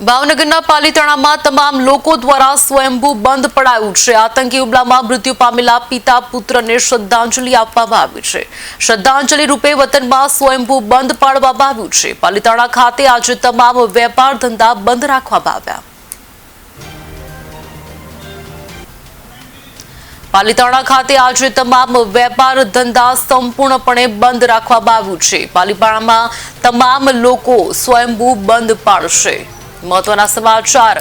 ભાવનગરના પાલીતાણામાં તમામ લોકો દ્વારા સ્વયંભૂ બંધ પડાયું છે. આતંકી હુમલામાં મૃત્યુ પામેલા પિતા પુત્રને શ્રદ્ધાંજલિ આપવામાં આવી છે. શ્રદ્ધાંજલિ રૂપે વતનમાં સ્વયંભૂ બંધ પાડવામાં આવ્યું છે. પાલીતાણા ખાતે આજે તમામ વેપાર ધંધા બંધ રાખવામાં આવ્યા. પાલીતાણા ખાતે આજે તમામ વેપાર ધંધા સંપૂર્ણપણે બંધ રાખવામાં આવ્યું છે. પાલીતાણામાં તમામ લોકો સ્વયંભૂ બંધ પાડશે. મહત્વના સમાચાર.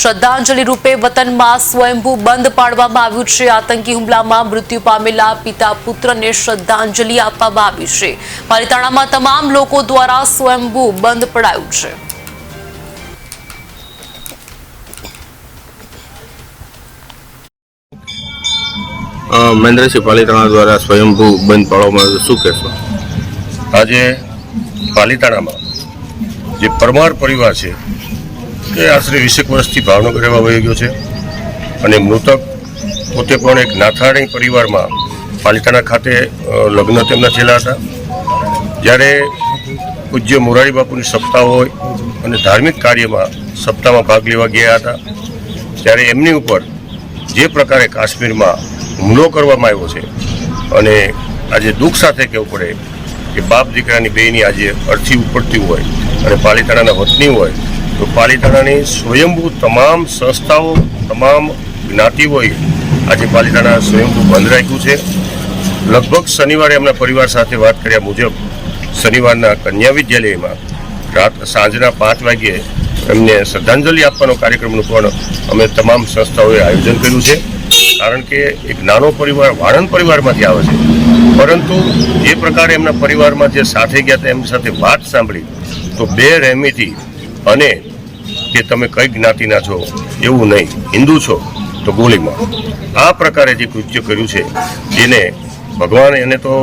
શ્રદ્ધાંજલિ રૂપે વતનમાં સ્વયંભૂ બંધ પાડવામાં આવ્યું છે. આતંકી હુમલામાં મૃત્યુ પામેલા પિતા પુત્રને શ્રદ્ધાંજલિ આપવામાં આવી છે. પાલિતાણામાં તમામ લોકો દ્વારા સ્વયંભૂ બંધ પડાયું છે. મહેન્દ્રસિંહ પાલિતાણા દ્વારા સ્વયંભૂ બંધ પાડવામાં આવ્યું શું કહેશો? આજે પાલીતાણામાં જે પરમાર પરિવાર છે તે આશરે વીસેક વર્ષથી ભાવનગર રહેવા વહી ગયો છે અને મૃતક પોતે પણ એક નાથાણી પરિવારમાં પાલિતાણા ખાતે લગ્ન તેમના થયેલા હતા. જ્યારે પૂજ્ય મોરારી બાપુની સપ્તાહ હોય અને ધાર્મિક કાર્યમાં સપ્તાહમાં ભાગ લેવા ગયા હતા, ત્યારે એમની ઉપર જે પ્રકારે કાશ્મીરમાં હુમલો કરવામાં આવ્યો છે અને આજે દુઃખ સાથે કહેવું પડે કે બાપ દીકરાની બેની આજે અડથી ઉપડતી હોય અને પાલિતાણાના વતની હોય, તો પાલીતાણાની સ્વયંભૂ તમામ સંસ્થાઓ, તમામ જ્ઞાતિઓએ આજે પાલીતાણા સ્વયંભૂ બંધ રાખ્યું છે. લગભગ શનિવારે એમના પરિવાર સાથે વાત કર્યા મુજબ, શનિવારના કન્યા વિદ્યાલયમાં રાત સાંજના પાંચ વાગ્યે એમને શ્રદ્ધાંજલિ આપવાનો કાર્યક્રમનું પણ અમે તમામ સંસ્થાઓએ આયોજન કર્યું છે. કારણ કે એક નાનો પરિવાર વાણંદ પરિવારમાંથી આવે છે. પરંતુ જે પ્રકારે એમના પરિવારમાં જે સાથે ગયા હતા, એમની સાથે વાત સાંભળી તો બે રહેમીથી અને કે તમે કઈ જ્ઞાતિના છો, એવું નહીં. હિન્દુ છો, તો ગોળીમાં. આ પ્રકારે જે કૃત્ય કર્યું છે એને ભગવાન એને તો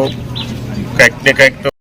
કંઈક ને કંઈક તો